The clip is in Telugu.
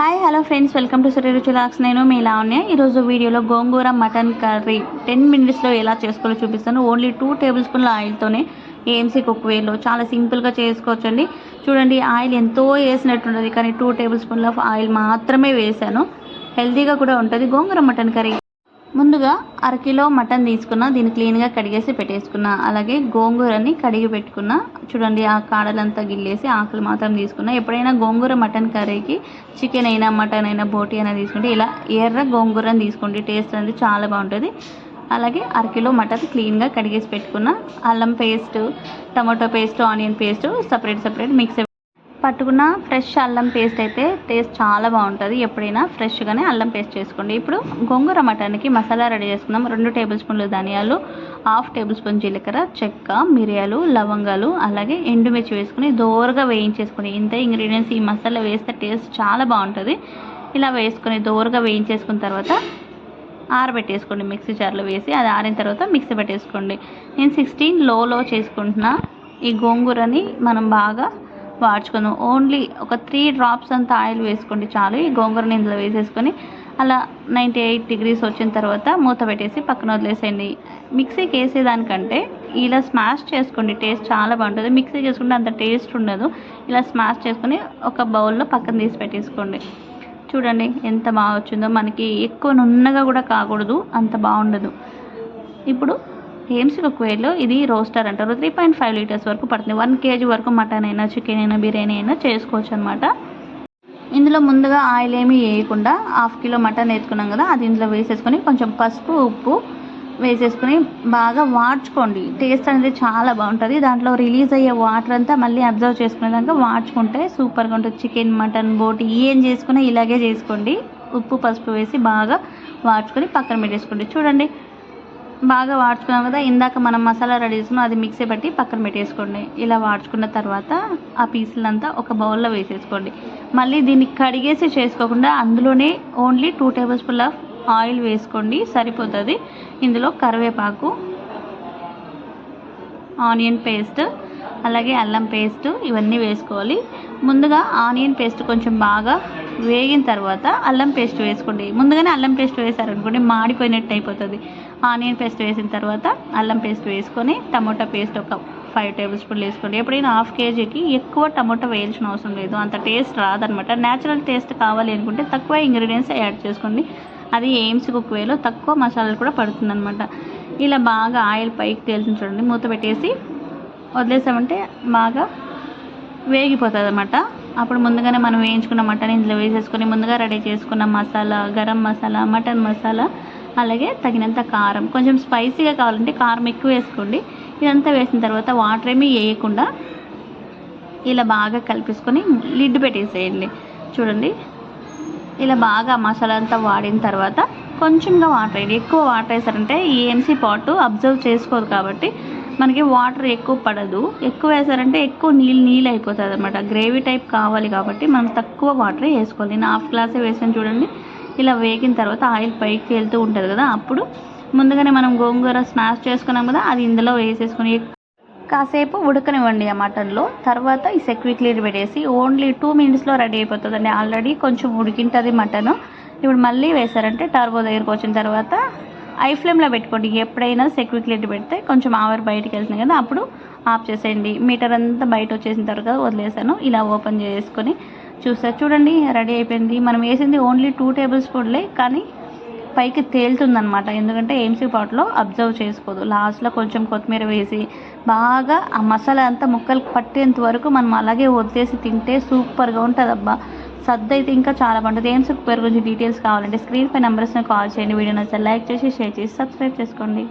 Hi hello friends welcome to సరే రుచులాక్స్ నేను మీ లావణ్య. ఈరోజు వీడియోలో గోంగూర మటన్ కర్రీ టెన్ మినిట్స్లో ఎలా చేసుకోవాలో చూపిస్తాను. ఓన్లీ టూ టేబుల్ స్పూన్ల ఆయిల్తోనే ఏఎంసీ కుక్వేర్లో చాలా సింపుల్గా చేసుకోవచ్చండి. చూడండి ఆయిల్ ఎంతో వేసినట్టుంటుంది కానీ టూ టేబుల్ స్పూన్ల ఆయిల్ మాత్రమే వేసాను హెల్తీగా కూడా ఉంటుంది గోంగూర మటన్ కర్రీ. ముందుగా అరకిలో మటన్ తీసుకున్న దీన్ని క్లీన్గా కడిగేసి పెట్టేసుకున్న. అలాగే గోంగూరని కడిగి పెట్టుకున్న. చూడండి ఆ కాడలంతా గిల్లేసి ఆకులు మాత్రం తీసుకున్న. ఎప్పుడైనా గోంగూర మటన్ కర్రీకి చికెన్ అయినా మటన్ అయినా బోటి అయినా తీసుకుంటే ఇలా ఎర్ర గోంగూరని తీసుకోండి టేస్ట్ అనేది చాలా బాగుంటుంది. అలాగే అరకిలో మటన్ క్లీన్గా కడిగేసి పెట్టుకున్న. అల్లం paste tomato paste onion paste separate separate mix పట్టుకున్న ఫ్రెష్ అల్లం పేస్ట్ అయితే టేస్ట్ చాలా బాగుంటుంది. ఎప్పుడైనా ఫ్రెష్గానే అల్లం పేస్ట్ చేసుకోండి. ఇప్పుడు గోంగూర మటన్కి మసాలా రెడీ చేసుకుందాం. రెండు టేబుల్ స్పూన్లు ధనియాలు హాఫ్ టేబుల్ స్పూన్ జీలకర్ర చెక్క మిరియాలు లవంగాలు అలాగే ఎండుమిర్చి వేసుకుని దోరగా వేయించేసుకుని ఇంత ఇంగ్రీడియంట్స్ ఈ మసాలా వేస్తే టేస్ట్ చాలా బాగుంటుంది. ఇలా వేసుకొని దోరగా వేయించేసుకున్న తర్వాత ఆరబెట్టేసుకోండి. మిక్సీ జార్లో వేసి అది ఆరిన తర్వాత మిక్సీ పెట్టేసుకోండి. నేను సిక్స్టీన్ లోలో చేసుకుంటున్నా. ఈ గోంగూరని మనం బాగా వాడ్చుకుందాం ఓన్లీ ఒక త్రీ డ్రాప్స్ అంత ఆయిల్ వేసుకోండి చాలు. ఈ గోంగూరని ఇందులో వేసేసుకొని అలా నైంటీ ఎయిట్ డిగ్రీస్ వచ్చిన తర్వాత మూత పెట్టేసి పక్కన వదిలేసేయండి. మిక్సీకి వేసేదానికంటే ఇలా స్మాష్ చేసుకోండి. టేస్ట్ చాలా బాగుంటుంది. మిక్సీకి వేసుకుంటే అంత టేస్ట్ ఉండదు. ఇలా స్మాష్ చేసుకొని ఒక బౌల్లో పక్కన తీసి పెట్టేసుకోండి. చూడండి ఎంత బాగా వచ్చిందో. మనకి ఎక్కువ నున్నగా కూడా కాకూడదు. అంత బాగుండదు. ఇప్పుడు ఏమ్స్ కుక్వేర్లో ఇది రోస్టర్ అంటారు. త్రీ పాయింట్ ఫైవ్ లీటర్స్ వరకు పడుతుంది. వన్ కేజీ వరకు మటన్ అయినా చికెన్ అయినా బిర్యానీ అయినా చేసుకోవచ్చు అనమాట ఇందులో ముందుగా ఆయిల్ ఏమీ వేయకుండా హాఫ్ కిలో మటన్ వేసుకున్నాం కదా అది ఇందులో వేసేసుకొని కొంచెం పసుపు ఉప్పు వేసేసుకొని బాగా వాడ్చుకోండి. టేస్ట్ అనేది చాలా బాగుంటుంది. దాంట్లో రిలీజ్ అయ్యే వాటర్ అంతా మళ్ళీ అబ్జర్వ్ చేసుకునేదాకా వాడ్చుకుంటే సూపర్గా ఉంటుంది. చికెన్ మటన్ బోటి ఏం చేసుకున్నా ఇలాగే చేసుకోండి. ఉప్పు పసుపు వేసి బాగా వాడ్చుకొని పక్కన పెట్టేసుకోండి. చూడండి. బాగా వాడ్చుకున్నాం కదా ఇందాక మనం మసాలా రెడీ చేసుకున్నాం అది మిక్సీ పట్టి పక్కన పెట్టేసుకోండి. ఇలా వాడ్చుకున్న తర్వాత ఆ పీసులంతా ఒక బౌల్లో వేసేసుకోండి. మళ్ళీ దీన్ని కడిగేసి చేసుకోకుండా అందులోనే only two tablespoon of oil వేసుకోండి సరిపోతుంది. ఇందులో కరివేపాకు ఆనియన్ పేస్ట్ అలాగే అల్లం పేస్ట్ ఇవన్నీ వేసుకోవాలి. ముందుగా ఆనియన్ పేస్ట్ కొంచెం బాగా వేగిన తర్వాత అల్లం పేస్ట్ వేసుకోండి. ముందుగానే అల్లం పేస్ట్ వేసారనుకోండి మాడిపోయినట్టు అయిపోతుంది. ఆనియన్ పేస్ట్ వేసిన తర్వాత అల్లం పేస్ట్ వేసుకొని టమోటా పేస్ట్ ఒక ఫైవ్ టేబుల్ స్పూన్లు వేసుకోండి. ఎప్పుడైనా హాఫ్ కేజీకి ఎక్కువ టమోటా వేయాల్సిన అవసరం లేదు. అంత టేస్ట్ రాదనమాట. న్యాచురల్ టేస్ట్ కావాలి అనుకుంటే తక్కువ ఇంగ్రీడియంట్స్ యాడ్ చేసుకోండి. అది ఎయిమ్స్ కుక్ వేలో తక్కువ మసాలాలు కూడా పడుతుందనమాట. ఇలా బాగా ఆయిల్ పైకి తేల్చిన చూడండి. మూత పెట్టేసి వదిలేసామంటే బాగా వేగిపోతుంది అనమాట అప్పుడు ముందుగానే మనం వేయించుకున్న మటన్ ఇందులో వేసేసుకొని ముందుగా రెడీ చేసుకున్న మసాలా గరం మసాలా మటన్ మసాలా అలాగే తగినంత కారం. కొంచెం స్పైసీగా కావాలంటే కారం ఎక్కువ వేసుకోండి. ఇదంతా వేసిన తర్వాత వాటర్ ఏమీ వేయకుండా ఇలా బాగా కలిపేసుకొని లిడ్ పెట్టేసేయండి. చూడండి. ఇలా బాగా మసాలా అంతా వాడిన తర్వాత కొంచెంగా వాటర్ వేయండి. ఎక్కువ వాటర్ వేసారంటే ఈ ఎంసీ పాటు అబ్జర్వ్ చేసుకోదు కాబట్టి మనకి వాటర్ ఎక్కువ పడదు. ఎక్కువ వేసారంటే ఎక్కువ నీళ్ళు నీళ్ళు అయిపోతుంది అనమాట గ్రేవీ టైప్ కావాలి కాబట్టి మనం తక్కువ వాటర్ వేసుకోవాలి. నేను హాఫ్ గ్లాసే వేసాను చూడండి. ఇలా వేగిన తర్వాత ఆయిల్ పైకి వెళ్తూ ఉంటుంది కదా అప్పుడు ముందుగానే మనం గోంగూర స్మాష్ చేసుకున్నాం కదా అది ఇందులో వేసేసుకొని కాసేపు ఉడకనివ్వండి ఆ మటన్లో. తర్వాత ఈ సెక్విక్ లీడ్ పెట్టేసి ఓన్లీ టూ మినిట్స్లో రెడీ అయిపోతుందండి. ఆల్రెడీ కొంచెం ఉడికింటుంది మటన్. ఇప్పుడు మళ్ళీ వేసారంటే టర్బో దగ్గరకు వచ్చిన తర్వాత ఐ ఫ్లేమ్లో పెట్టుకోండి. ఎప్పుడైనా సెక్యూరిటీ పెడితే కొంచెం ఆవిరి బయటకు వెళ్తుంది కదా అప్పుడు ఆఫ్ చేసేయండి. మీటర్ అంతా బయట వచ్చేసిన తర్వాత వదిలేసాను. ఇలా ఓపెన్ చేసుకొని చూస్తారు చూడండి రెడీ అయిపోయింది. మనం వేసింది ఓన్లీ టూ టేబుల్ స్పూన్లే కానీ పైకి తేలుతుందనమాట ఎందుకంటే ఏంసీ పాట్లో అబ్జర్వ్ చేసుకోదు. లాస్ట్లో కొంచెం కొత్తిమీర వేసి బాగా ఆ మసాలా అంతా ముక్కలు పట్టేంత వరకు మనం అలాగే వదిలేసి తింటే సూపర్గా ఉంటుంది అబ్బా సద్దు అయితే ఇంకా చాలా బాగుంటుంది. ఏం సూపర్ గురించి డీటెయిల్స్ కావాలంటే స్క్రీన్ పై నెంబర్స్ని కాల్ చేయండి. వీడియో నచ్చితే లైక్ చేసి షేర్ చేసి సబ్స్క్రైబ్ చేసుకోండి.